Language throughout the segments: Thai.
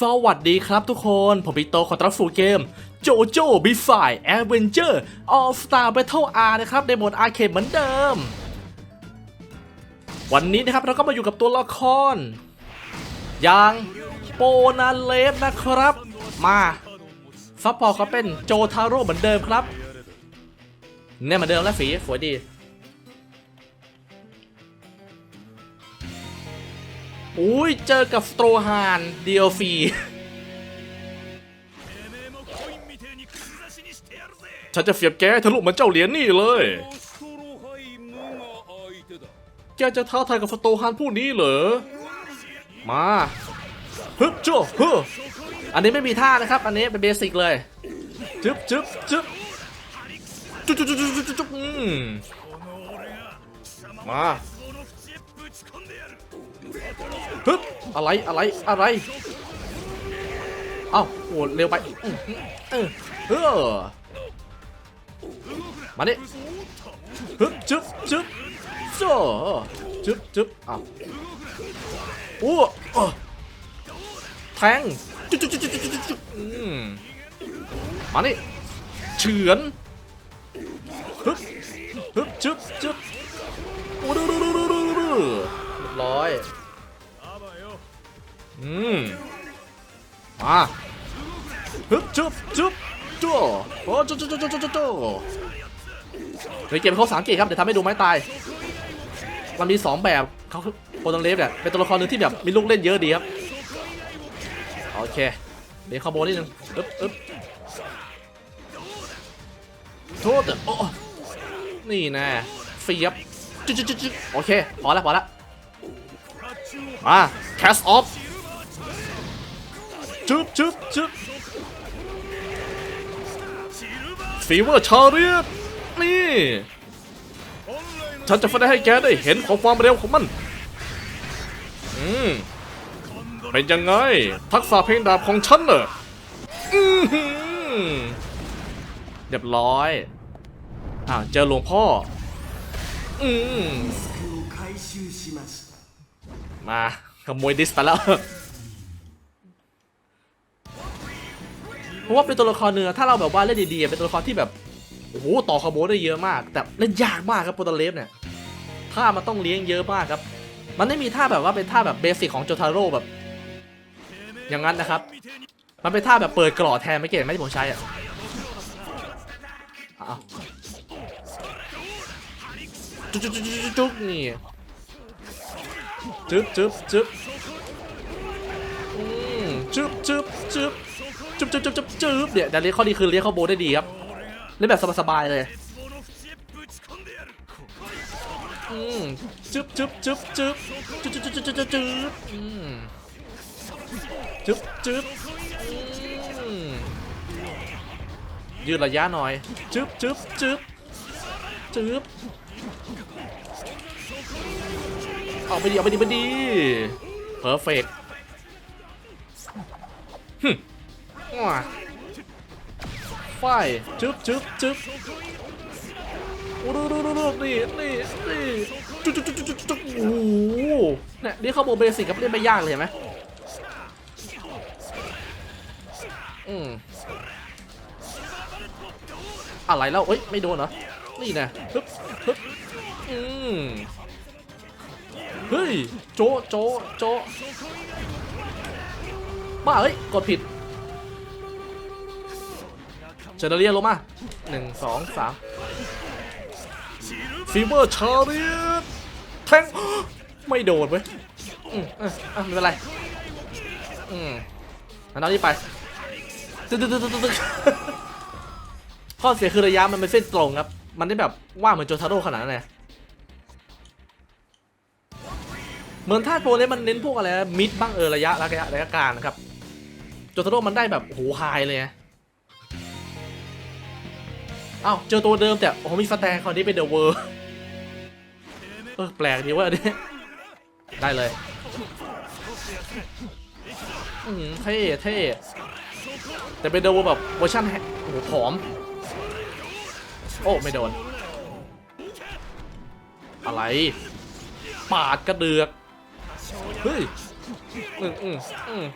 สวัสดีครับทุกคน ผมปิโตคอนตราฟูเกมโจโจ้บีไฟแอดเวนเจอร์ออฟสตาร์แบทเทิลอาร์นะครับ ในโหมดอาร์เคดเหมือนเดิม วันนี้นะครับเราก็มาอยู่กับตัวละคร อย่างโปนาเลฟนะครับ มาซัพพอร์ตเขาเป็นโจทาโร่เหมือนเดิมครับ เนี่ยเหมือนเดิมแล้วฝีสวยดี อุ้ยเจอกับสโตรฮานเดียวฟีฉันจะเสียบแกทะลุเหมือนเจ้าเหรียญนี่เลย แกจะท้าทายกับสโตรฮานผู้นี้เหรอ มาฮึบจ้วฮึอันนี้ไม่มีท่านะครับ อันนี้เป็นเบสิกเลยจึ๊บจึ๊บจึ๊บจุ๊บจุ๊บจุ๊บจุ๊บจุ๊บมา ฮึบอะไรอะไรอะไรเอ้าโอ้เร็วไปอืมเออเออมาดิฮึบจึ๊บจึ๊บโจ้จึ๊บจึ๊บอ้าวโอ้แทงจุ๊บจุ๊บจุ๊บจุ๊บจุ๊บจุ๊บอืมมาดิเฉือนฮึบฮึบจึ๊บจึ๊บโอ้ดูดู ยบร้อย อืม มาฮึบจุ๊บจุ๊บจ้วโอ้จุ๊บจุ๊บจุ๊บจุ๊บจุ๊บจุ๊บเดี๋ยวเกมเขาภาษาอังกฤษครับ เดี๋ยวทำให้ดูไม้ตาย มันมีสองแบบเขาโปรตังเลฟเนี่ย เป็นตัวละครหนึ่งที่แบบมีลูกเล่นเยอะดีครับ โอเคเดี๋ยวคอมโบนิดนึงอึ๊บอึ๊บโทษเถอโอ้นี่แน่เฟียบจุ๊บจุ๊บจุ๊บจุ๊บโอเค พอแล้วพอแล้ว มาแคสออฟจุ๊บจุ๊บจุ๊บฟีเวอร์ชาเรียบนี่ ฉันจะแสดงให้แกได้เห็นของความเร็วของมัน อืม เป็นยังไง ทักษะเพลงดาบของฉันเหรอเรียบร้อยอ้าวเจอหลวงพ่อ อืม มาขโมยดิสไปแล้วเพราะว่าเป็นตัวละครเนื้อถ้าเราแบบว่าเล่นดีๆเป็นตัวละครที่แบบโอ้โหต่อคอมโบได้เยอะมาก แต่เล่นยากมากครับโปรตเลฟเนี่ยท่ามันต้องเลี้ยงเยอะมากครับ มันไม่มีท่าแบบว่าเป็นท่าแบบเบสิกของโจทาโร่แบบ อย่างนั้นนะครับ มันเป็นท่าแบบเปิดกรอแทนไม่เก่งไหมที่ผมใช้อะอจุ๊บจุ๊บจุ๊บจุ๊บจุ๊บนี่ จึ๊บจึ๊บจึ๊บจึ๊บจึ๊บจึ๊บจึ๊บจึ๊บจึ๊บจึ๊บจึ๊บเนี่ยแต่เรียข้อดีคือเรียกข้อโบได้ดีครับเล่นแบบสบายๆเลยอืมจึ๊บจึ๊บจึ๊บจึ๊บจึ๊บจึ๊บจึ๊บจึ๊บจึ๊บจึ๊บอืมจึ๊บจึ๊บอืมยืดระยะหน่อยจึ๊บจึ๊บจึ๊บจึ๊บ เอาไปดีเอาไปดีไปดีเพอร์เฟกต์ฮึว้าไฟจึ๊บจึ๊บจึ๊บโอ้ดูดูดูดูนี่นี่นี่จุ๊บจุ๊บจุ๊บจุ๊บจุ๊บโอ้โหเนี่ยนี่เข้าโบเบสิกครับเล่นไม่ยากเลยเห็นไหมอืมอะไรแล้วเอ้ย ไม่โดนเหรอ นี่นะฮึบฮึบอืม เฮ้ย โจโจโจบ้าเฮ้ย กดผิดเชนเดอเรียลงมาหนึ่งสองสามฟีเวอร์ชาเรียตแทง ไม่โดนเว้ยอืมอะอะไม่เป็นไร อืมอันนั้นนี่ไปตึ๊ดตึ๊ดตึ๊ดตึ๊ดตึ๊ดข้อเสียคือระยะมันเป็นเส้นตรงครับ มันได้แบบว่างเหมือนโจทาโร่ขนาดนั้นเลย เหมือนท่าโปรเนี่ยมันเน้นพวกอะไรนะมิดบ้างเออระยะระยะระยะกลางนะครับโจทาโร่มันได้แบบโหไฮเลยไงอ้าวเจอตัวเดิมแต่โอ้มีสแตนคราวนี้เป็นเดอะเวอร์เออแปลกดีว่าอันนี้ได้เลยอืมเท่เท่แต่เป็นเดอะเวอร์แบบเวอร์ชันแฮโอ้โหผอม โอ้ ไม่โดน อะไร ปาดกระเดือก เฮ้ยอืมอืมอืม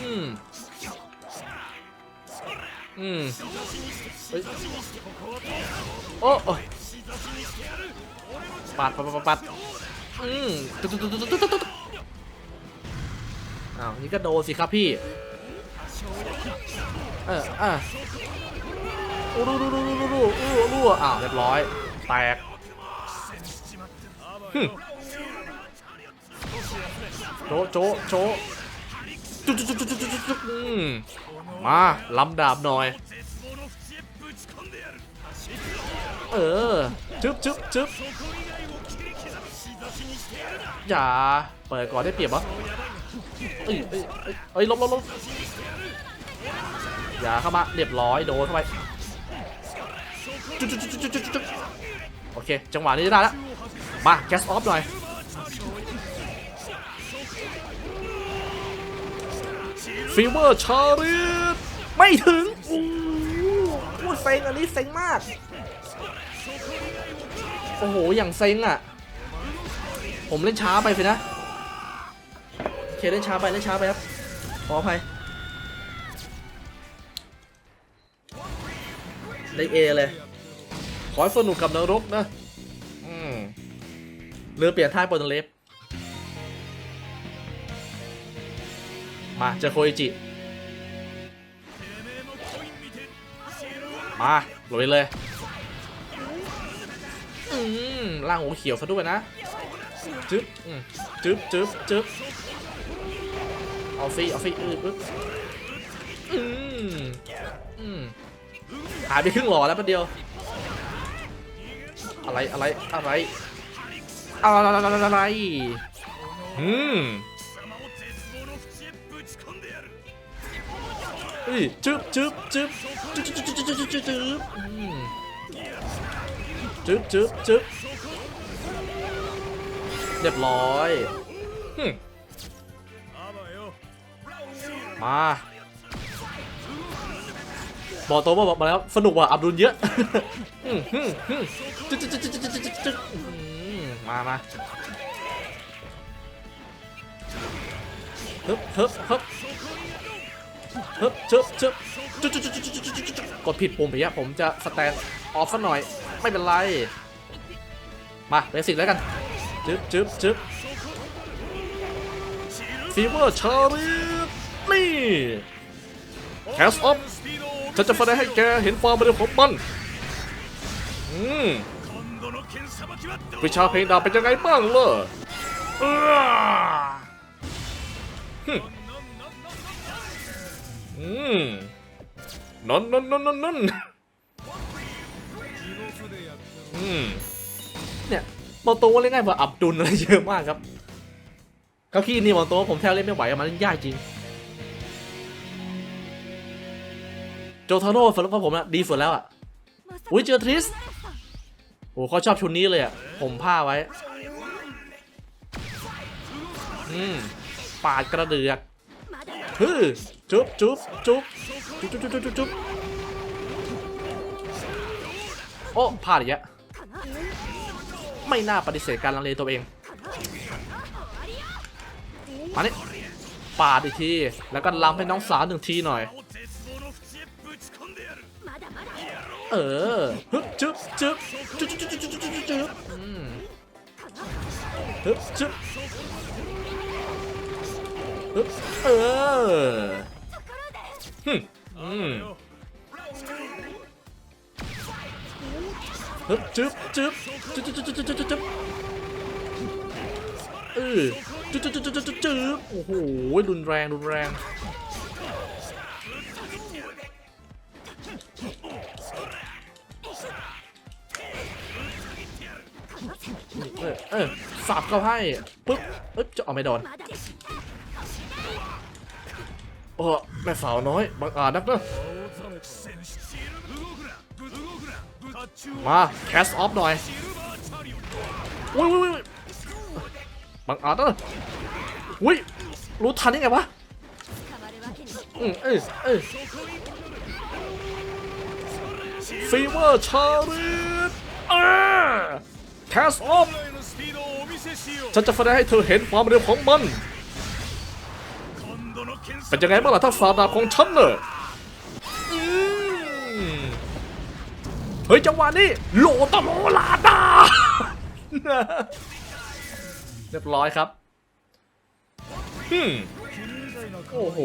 อืมอืมเฮ้ยโอ้โอ้ปัดปัดปัดปัดอืมตุ๊ดตุ๊ดตุ๊ดตุ๊ดตุ๊ดตุ๊ดอ้าวนี่ก็โดนสิครับพี่ เอออะอู้ดูดูดูดูดูดูอู้อู้อ้าวเรียบร้อย แตกหึ โจะโจะโจะจุ๊จุ๊จุ๊จุ๊จุ๊จุ๊อืมมาล้ำดาบหน่อย เออจึ๊บจึ๊บจึ๊บอย่า เปิดก่อนได้เปรียบวะเอ้ยเอ้ยเอ้ยลบลบลบอย่าเข้ามาเรียบร้อยโดนเข้าไปจุ๊บจุ๊บจุ๊บจุ๊บจุ๊บจุ๊บโอเค จังหวะนี้ได้แล้วมาแคสออฟหน่อย ฟีเวอร์ชาริสไม่ถึงโอ้เซ็งอันนี้เซ็งมาก โอ้โห อย่างเซ็งอะ ผมเล่นช้าไปสินะเคเล่นช้าไปเล่นช้าไปครับ ขออภัยได้เอเลย ขอให้สนุกกับนรกนะ อืมเรือเปลี่ยนท่าบนเล็บ มาเจอโคอิจิ มาลุยเลย อืมล่างหัวเขียวซะด้วยนะจึ๊บอืมจึ๊บจึ๊บจึ๊บเอาสิเอาสิอือปึ๊บอืมอืมหายไปครึ่งหล่อแล้วประเดียว อะไรอะไรอะไรอะไรอะไรอืม เฮ้ยจึ๊บจึ๊บจึ๊บจึ๊บจึ๊บจึ๊บจึ๊บจึ๊บจึ๊บจึ๊บจึ๊บจึ๊บเรียบร้อยมาบอกตัวว่าบอกมาแล้วสนุกว่ะอับดุลเยอะมามาฮึบฮึบฮึบ เฮ้ยเชิบเชิบกดผิดปุ่มไปยะผมจะสแตนออฟซะหน่อย ไม่เป็นไร มาเบสิกแล้วกันจึ๊บจึ๊บจึ๊บฟีเวอร์ชาริฟนี่แคสออฟฉันจะแสดงให้แกเห็นความเร็นของมันอืมวิชาเพลงดาบเป็นยังไงบ้างล่ะ อืมนนนนนนนนนอนอืมเนี่ยมองตัวว่าเล่นง่ายกว่าอับดุลอะไรเยอะมากครับเขาขี้นี่มองตัวผมแทบเล่นไม่ไหวอะมันเล่นยากจริง โจทาโร่สำหรับผมนะดีสุดแล้วอะอุ้ยเจอทริสโอ้เขาชอบชุดนี้เลยอะ ผมผ้าไว้ อืมปาดกระเดือกฮึ จุ๊บจุ๊บจุ๊บจุ๊บจุ๊บจุ๊บจุ๊บจุ๊บโอ้พลาดอีกแล้วไม่น่าปฏิเสธการลังเลตัวเอง มาเนี่ปาดอีกที แล้วก็ล้ำให้น้องสาวหนึ่งทีหน่อย เออฮึบจึ๊บจึ๊บจึ๊บจึ๊บจึ๊บจึ๊บจึ๊บจึ๊บอืมฮึบจึ๊บฮึบเออ อืมฮึบจึ๊บจึ๊บจึ๊บจึ๊บจึ๊บจึ๊บจึ๊บเออจึ๊บจึ๊บจึ๊บจึ๊บจึ๊บโอ้โหรุนแรงรุนแรงเอออสาบเข้าให้ปึ๊บเอ๊ะจะเอาไม่โดน เออแม่สาวน้อยบังอาจนักนะมาแคสออฟหน่อยอุ้ยอุ้ยบังอาจนะอุ้ยรู้ทันยังไงวะอืมเอ้ยเอ้ยฟีเวอร์ชาริตแคสออฟฉันจะแสดงให้เธอเห็นความเร็วของมัน เป็นยังไงบ้างล่ะทักษะดาบของฉันเนอะเฮ้ยจังหวะนี้โลตโลลาดาเรียบร้อยครับโอ้โห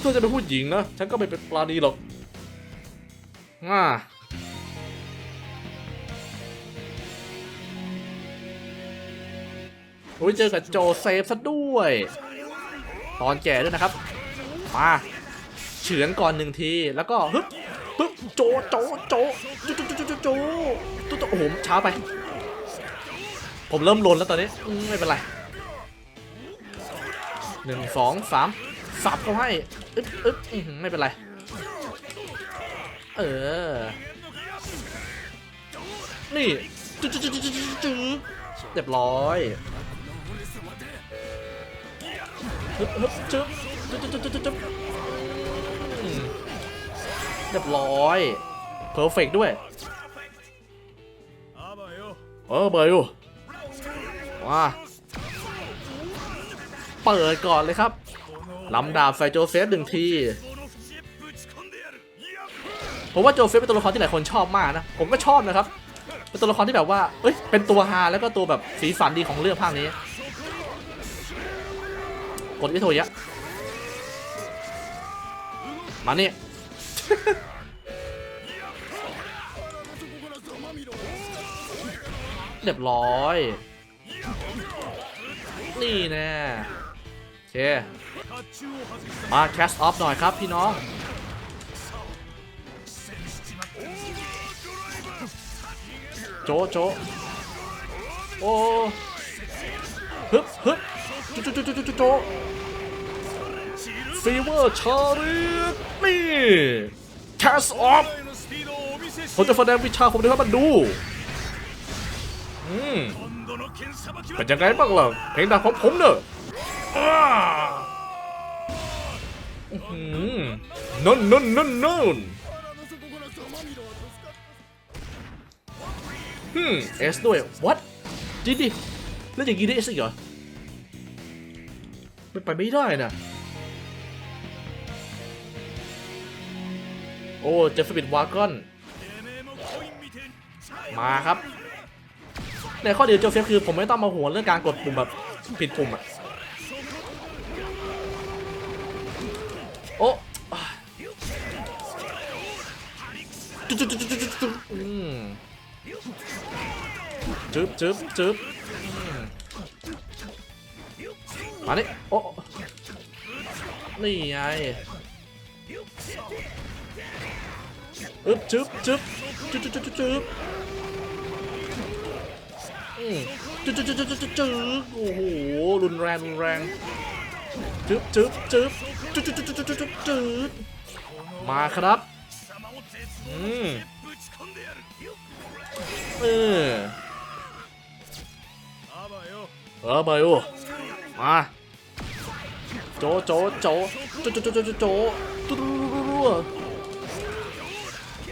ถ้าจะเป็นผู้หญิงนะ ฉันก็ไม่เป็นปลาดีหรอกอ่าโอ้ยเจอกับโจเซฟซะด้วย ตอนแก่ด้วยนะครับ มาเฉือนก่อนหนึ่งที แล้วก็ฮึบฮึบโจโจโจโจโจโจโจโจโจโจโอ้โหช้าไป ผมเริ่มลนแล้วตอนนี้ไม่เป็นไรหนึ่งสองสามสับเขาให้อึ๊บอึ๊บไม่เป็นไร เออ นี่จื๊จื๊จื๊จื๊จื๊จื๊เรียบร้อย ฮึบฮึบจึ๊บจึ๊บจึ๊บจึ๊บจึ๊บจึ๊บเรียบร้อยเพอร์เฟกด้วย เออเบอร์อยู่มาเปิดก่อนเลยครับลำดาบใส่โจเซฟหนึ่งทีผมว่าโจเซฟเป็นตัวละครที่หลายคนชอบมากนะ ผมก็ชอบนะครับ เป็นตัวละครที่แบบว่า เอ้ย เป็นตัวฮาแล้วก็ตัวแบบสีสันดีของเรื่องภาคนี้ กดวิโทยะมาเนี่ยเรียบร้อย นี่แน่โอเค มาแคสออฟหน่อยครับพี่น้อง โจะโจะโอ้ฮึบฮึบ จะโจะโจะโจะโจะฟีเวอร์ชาริสนี่แคสออฟผมจะแสดงวิชาผมให้มันดูอืมเป็นยังไงบ้างล่ะเพลงดังของผมเนอะอ้าอื้อหือนนนนนนฮึเอสด้วย what จริงดิเล่นอย่างนี้ได้เอสอีกเหรอ เป็นไปไม่ได้นะโอ้เจฟฟิบิดวากอน มาครับ ในข้อดีของโจเซฟคือผมไม่ต้องมาห่วงเรื่องการกดปุ่มแบบผิดปุ่มอะโอ้จุ๊บจุ๊บจุ๊บจุ๊บจุ๊บจึ๊บจึ๊บจึ๊บ มมานี่โอ้นี่ไงอึ๊บจึ๊บจึ๊บจึ๊บจึ๊บจึ๊บจึ๊บอืมจึ๊ดจึ๊ดจึ๊ดจึ๊ดจึ๊ดจึ๊ดโอ้โหรุนแรงรุนแรงจึ๊บจึ๊บจึ๊บจึ๊ดจึ๊ดจึ๊ดจึ๊ดจึ๊ดจึ๊ดจึ๊ดมาครับอืมเออเออไปอยู่ มาโจโจโจโจโจโจโจโจโจตุ๊ด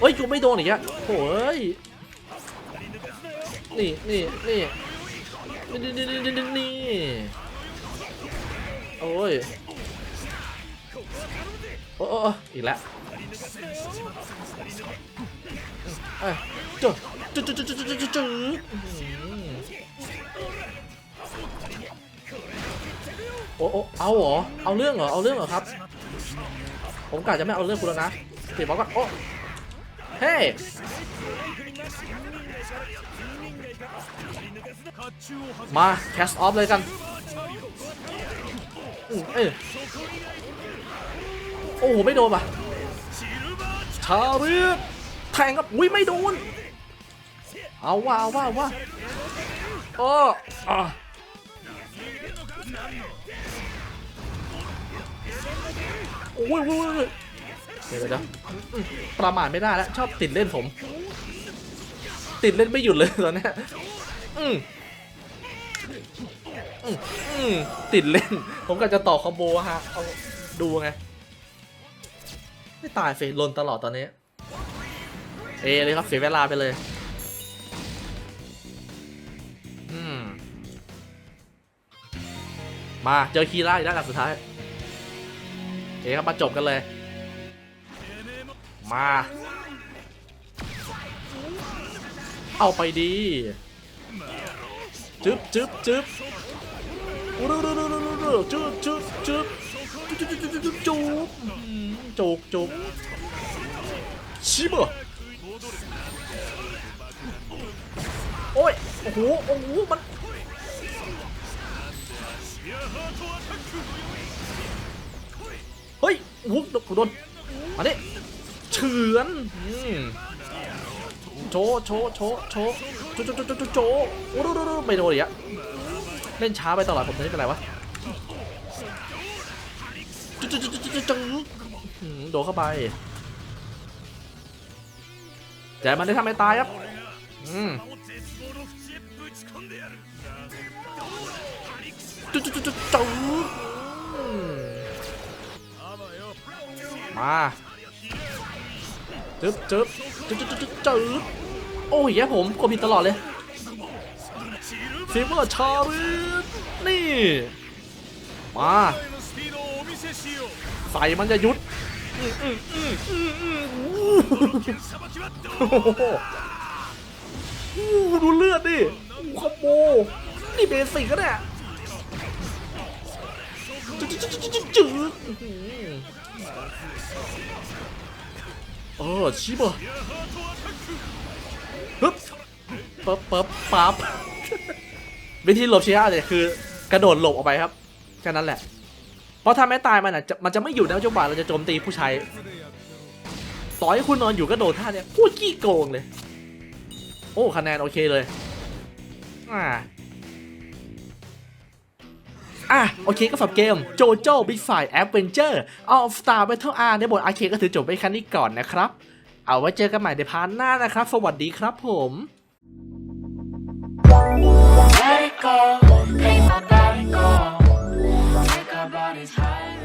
เฮ้ยกูไม่โดนอีกอะโอ้ยนี่นี่นี่นี่นี่นี่นี่นี่โอ้ยโอ้โอ้อีกแล้วเอ้ยจุ๊จุ๊จุ๊จุ๊จุ๊จุ๊จุ๊จุ๊ โอ้โอ้เอาเหรอ เอาเรื่องเหรอ เอาเรื่องเหรอครับ ผมกะจะไม่เอาเรื่องคุณแล้วนะเดี๋ยบอกก่อนโอ้เฮ้มาแคสออฟเลยกันเอ้ยโอ้โห ไม่โดนป่ะชาเรีบแทงครับอุ้ยไม่โดน เอาว่าเอาว่าเอาว่าโอ้ โอ้ยโอ้ยโอ้ยเดี๋ยวเดี๋ยวประมาทไม่ได้แล้วชอบติดเล่นผม ติดเล่นไม่หยุดเลยตอนนี้อืมอืมติดเล่น ผมก็จะต่อคอมโบฮะเอาดูไง ไม่ตายเฟยลนตลอดตอนนี้ เอเลยครับเสียเวลาไปเลย อืม มาเจอคีร่าอีกแล้วกันสุดท้าย เคครับมาจบกันเลย มา เอาไปดีจึ๊บจึ๊บจึ๊บจึ๊บจึ๊บจึ๊บจุ๊บจุ๊บจุ๊บจุ๊บจุ๊บจุ๊บชิบะโอ้ยโอ้โหโอ้โหมัน เฮ้ยโอ้โหโดนมาดิเฉือนโชโชโชโชโชโชโชโชโชโชว์โอ้โหไม่โดนอีกอะเล่นช้าไปตลอดผมจะไม่เป็นไรวะจุ๊จุ๊จุ๊จุ๊จุ๊จุ๊อืมโดนเข้าไปใจมันได้ทำให้ตายครับอืมจุ๊จุ๊จุ๊จุ๊ มาจึ๊บจึ๊บจึ๊บจึ๊บจึ๊บจึ๊บโอ้ยแย่ผมกดผิดตลอดเลยซีเวอร์ชาริสนี่ มาใส่มันจะยุดดูเลือดดิคอมโบนี่เบสิกก็เนี่ยจืด จึ๊บจึ๊บจึ๊บจึ๊บอื้อหือเออชิบะฮึบปั๊บปั๊บปั๊บวิธีหลบชียร์เนี่ยคือ กระโดดหลบออกไปครับแค่นั้นแหละ เพราะถ้าไม่ตายมันอะมันจะไม่อยู่ในจนกว่าเราจะโจมตีผู้ใช้ต่อให้คุณนอนอยู่ก็โดดท่าเนี่ยพูดขี้โกงเลย โอ้คะแนนโอเคเลยอ่า อะโอเคก็สำหรับเกมโจโจ้บิ๊กไฟแอดเวนเจอร์ออฟสตาร์เบทเทิลอาร์ในบทอาเคก็ถือจบไปแค่นี้ก่อนนะครับ เอาไว้เจอกันใหม่ในพาร์ทหน้านะครับ สวัสดีครับผม Take my body's high.